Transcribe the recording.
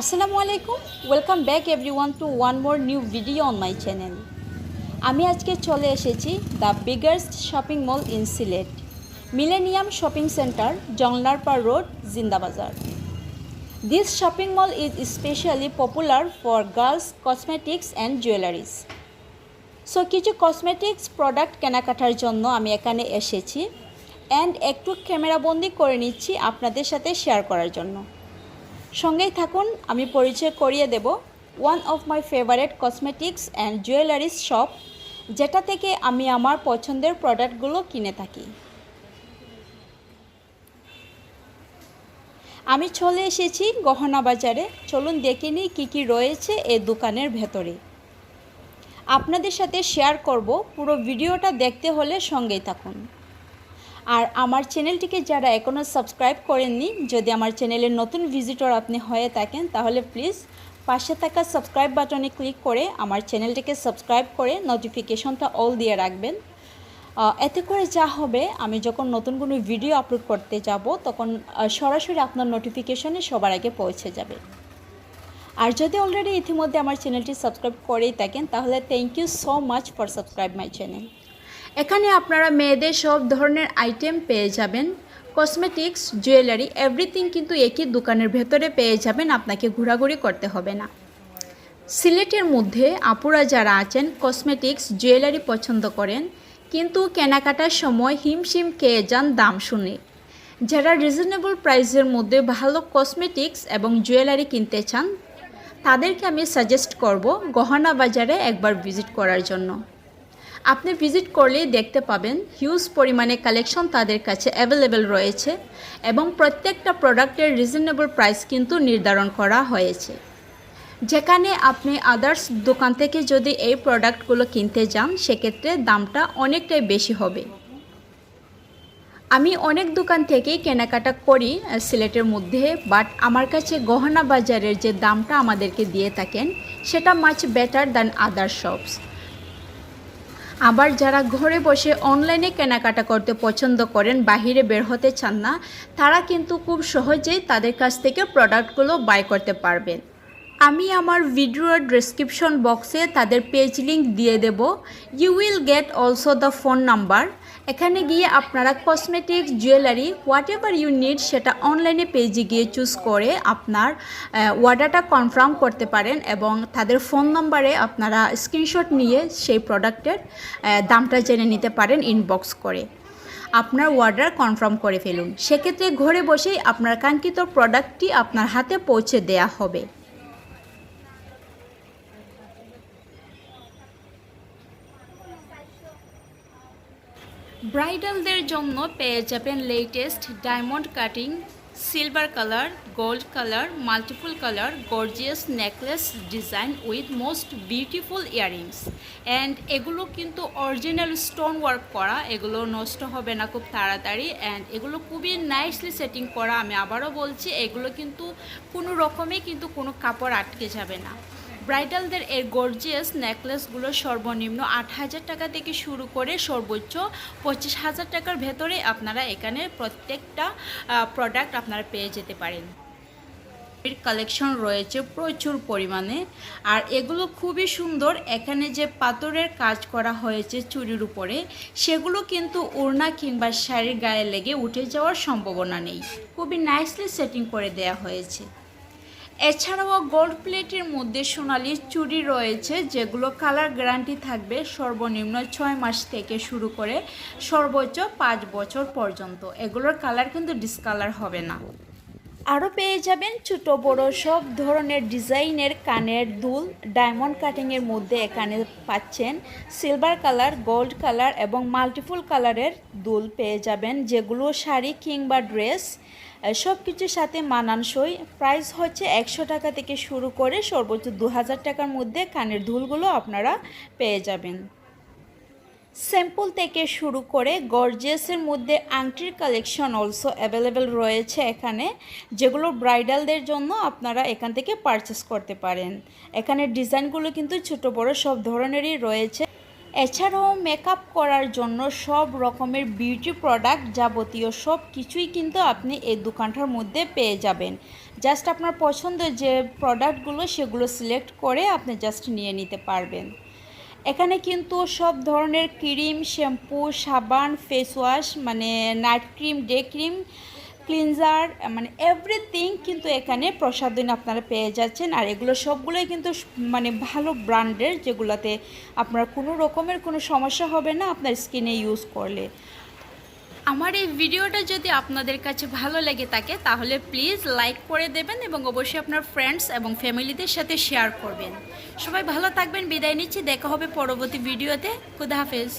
আসসালামু আলাইকুম। Welcome back everyone to one more new video on my channel আমি আজকে চলে এসেছি the biggest shopping mall in Sylhet millennium shopping centre Jallarpar road Zindabazar this shopping mall is specially popular for girls cosmetics and jewelleries so কিছু cosmetics product কেনাকাটার জন্য আমি এখানে এসেছি অ্যান্ড একটু ক্যামেরাবন্দি করে নিচ্ছি আপনাদের সাথে শেয়ার করার জন্য। সঙ্গেই থাকুন, আমি পরিচয় করিয়ে দেব। One of my favourite cosmetics and jewelleries shop যেটা থেকে আমি আমার পছন্দের প্রোডাক্টগুলো কিনে থাকি। আমি চলে এসেছি গহনা বাজারে। চলুন দেখে নিই কী কী রয়েছে এই দোকানের ভেতরে। আপনাদের সাথে শেয়ার করব। পুরো ভিডিওটা দেখতে হলে সঙ্গেই থাকুন। আর আমার চ্যানেলটিকে যারা এখনও সাবস্ক্রাইব করেননি, যদি আমার চ্যানেলের নতুন ভিজিটর আপনি হয়ে থাকেন, তাহলে প্লিজ পাশে থাকা সাবস্ক্রাইব বাটনে ক্লিক করে আমার চ্যানেলটিকে সাবস্ক্রাইব করে নোটিফিকেশনটা অল দিয়ে রাখবেন। এতে করে যা হবে, আমি যখন নতুন কোনো ভিডিও আপলোড করতে যাব, তখন সরাসরি আপনার নোটিফিকেশনে সবার আগে পৌঁছে যাবে। আর যদি অলরেডি ইতিমধ্যে আমার চ্যানেলটি সাবস্ক্রাইব করেই থাকেন, তাহলে thank you so much for subscribe my channel এখানে আপনারা মেয়েদের সব ধরনের আইটেম পেয়ে যাবেন। কসমেটিক্স জুয়েলারি এভরিথিং কিন্তু একই দোকানের ভেতরে পেয়ে যাবেন, আপনাকে ঘোরাঘুরি করতে হবে না। সিলেটের মধ্যে আপুরা যারা আছেন কসমেটিক্স জুয়েলারি পছন্দ করেন, কিন্তু কেনাকাটার সময় হিমশিম খেয়ে যান দাম শুনে। যারা রিজনেবল প্রাইসের মধ্যে ভালো কসমেটিক্স এবং জুয়েলারি কিনতে চান, তাদেরকে আমি সাজেস্ট করব গহনা বাজারে একবার ভিজিট করার জন্য। আপনি ভিজিট করলেই দেখতে পাবেন হিউজ পরিমাণে কালেকশন তাদের কাছে অ্যাভেলেবেল রয়েছে এবং প্রত্যেকটা প্রোডাক্টের রিজনেবল প্রাইস কিন্তু নির্ধারণ করা হয়েছে। যেখানে আপনি আদার্স দোকান থেকে যদি এই প্রোডাক্টগুলো কিনতে যান, সেক্ষেত্রে দামটা অনেকটাই বেশি হবে। আমি অনেক দোকান থেকেই কেনাকাটা করি সিলেটের মধ্যে বাট আমার কাছে গহনা বাজারের যে দামটা আমাদেরকে দিয়ে থাকেন, সেটা মাছ বেটার দ্যান আদার শপস আবার যারা ঘরে বসে অনলাইনে কেনাকাটা করতে পছন্দ করেন, বাহিরে বের হতে চান না, তারা কিন্তু খুব সহজেই তাদের কাছ থেকে প্রোডাক্টগুলো বাই করতে পারবেন। আমি আমার ভিডিওর ডেসক্রিপশন বক্সে তাদের পেজ লিঙ্ক দিয়ে দেব। You will get also the phone number এখানে গিয়ে আপনারা cosmetics jewellery whatever you need সেটা অনলাইনে পেজে গিয়ে চুজ করে আপনার অর্ডারটা কনফার্ম করতে পারেন এবং তাদের ফোন নম্বরে আপনারা স্ক্রিনশট নিয়ে সেই প্রোডাক্টের দামটা জেনে নিতে পারেন ইনবক্স করে। আপনার অর্ডার কনফার্ম করে ফেলুন। সেক্ষেত্রে ঘরে বসেই আপনার কাঙ্ক্ষিত প্রোডাক্টটি আপনার হাতে পৌঁছে দেয়া হবে। ব্রাইডালদের জন্য পেয়ে যাবেন latest diamond cutting silver colour gold colour multiple colour gorgeous necklace design with most beautiful earrings and এগুলো কিন্তু অরিজিনাল স্টোন ওয়ার্ক করা, এগুলো নষ্ট হবে না খুব তাড়াতাড়ি। অ্যান্ড এগুলো খুবই নাইসলি সেটিং করা, আমি আবারও বলছি, এগুলো কিন্তু কোনো রকমে কিন্তু কোনো কাপড় আটকে যাবে না। ব্রাইডালদের এর গর্জিয়াস নেকলেসগুলো সর্বনিম্ন আট হাজার টাকা থেকে শুরু করে সর্বোচ্চ পঁচিশ হাজার টাকার ভেতরে আপনারা এখানে প্রত্যেকটা প্রোডাক্ট আপনারা পেয়ে যেতে পারেন। কালেকশন রয়েছে প্রচুর পরিমাণে। আর এগুলো খুবই সুন্দর। এখানে যে পাথরের কাজ করা হয়েছে চুরির উপরে, সেগুলো কিন্তু ওড়না কিংবা শাড়ির গায়ে লেগে উঠে যাওয়ার সম্ভাবনা নেই। খুবই নাইসলি সেটিং করে দেয়া হয়েছে। এছাড়াও গোল্ড প্লেটের মধ্যে সোনালি চুড়ি রয়েছে, যেগুলো কালার গ্যারান্টি থাকবে সর্বনিম্ন ছয় মাস থেকে শুরু করে সর্বোচ্চ পাঁচ বছর পর্যন্ত। এগুলোর কালার কিন্তু ডিসকালার হবে না। আরও পেয়ে যাবেন ছোট, বড় সব ধরনের ডিজাইনের কানের দুল ডায়মন্ড কাটিংয়ের মধ্যে এখানে পাচ্ছেন সিলভার কালার গোল্ড কালার এবং মাল্টিপুল কালারের দুল পেয়ে যাবেন, যেগুলো শাড়ি কিংবা ড্রেস সব কিছুর সাথে মানানসই। প্রাইস হচ্ছে একশো টাকা থেকে শুরু করে সর্বোচ্চ দু হাজার টাকার মধ্যে কানের দুলগুলো আপনারা পেয়ে যাবেন। স্যাম্পল থেকে শুরু করে গর্জিয়াসের মধ্যে আংটির কালেকশন অলসো অ্যাভেলেবেল রয়েছে এখানে, যেগুলো ব্রাইডালদের জন্য আপনারা এখান থেকে পারচেস করতে পারেন। এখানে ডিজাইনগুলো কিন্তু ছোট, বড় সব ধরনেরই রয়েছে। এছাড়াও মেকআপ করার জন্য সব রকমের বিউটি প্রোডাক্ট যাবতীয় সব কিছুই কিন্তু আপনি এই দোকানটার মধ্যে পেয়ে যাবেন। জাস্ট আপনার পছন্দের যে প্রোডাক্টগুলো সেগুলো সিলেক্ট করে আপনি জাস্ট নিয়ে নিতে পারবেন। এখানে কিন্তু সব ধরনের ক্রিম, শ্যাম্পু, সাবান ফেস ওয়াশ মানে night cream day cream cleanser মানে এভরিথিং কিন্তু এখানে প্রসাদিন আপনারা পেয়ে যাচ্ছেন। আর এগুলো সবগুলোই কিন্তু মানে ভালো ব্র্যান্ডের যেগুলোতে আপনার কোনো রকমের কোনো সমস্যা হবে না আপনার স্কিনে ইউজ করলে। আমার এই ভিডিওটা যদি আপনাদের কাছে ভালো লেগে থাকে, তাহলে প্লিজ লাইক করে দেবেন এবং অবশ্যই আপনার ফ্রেন্ডস এবং ফ্যামিলিদের সাথে শেয়ার করবেন। সবাই ভালো থাকবেন, বিদায় নিচ্ছি, দেখা হবে পরবর্তী ভিডিওতে। খুদা হাফেজ।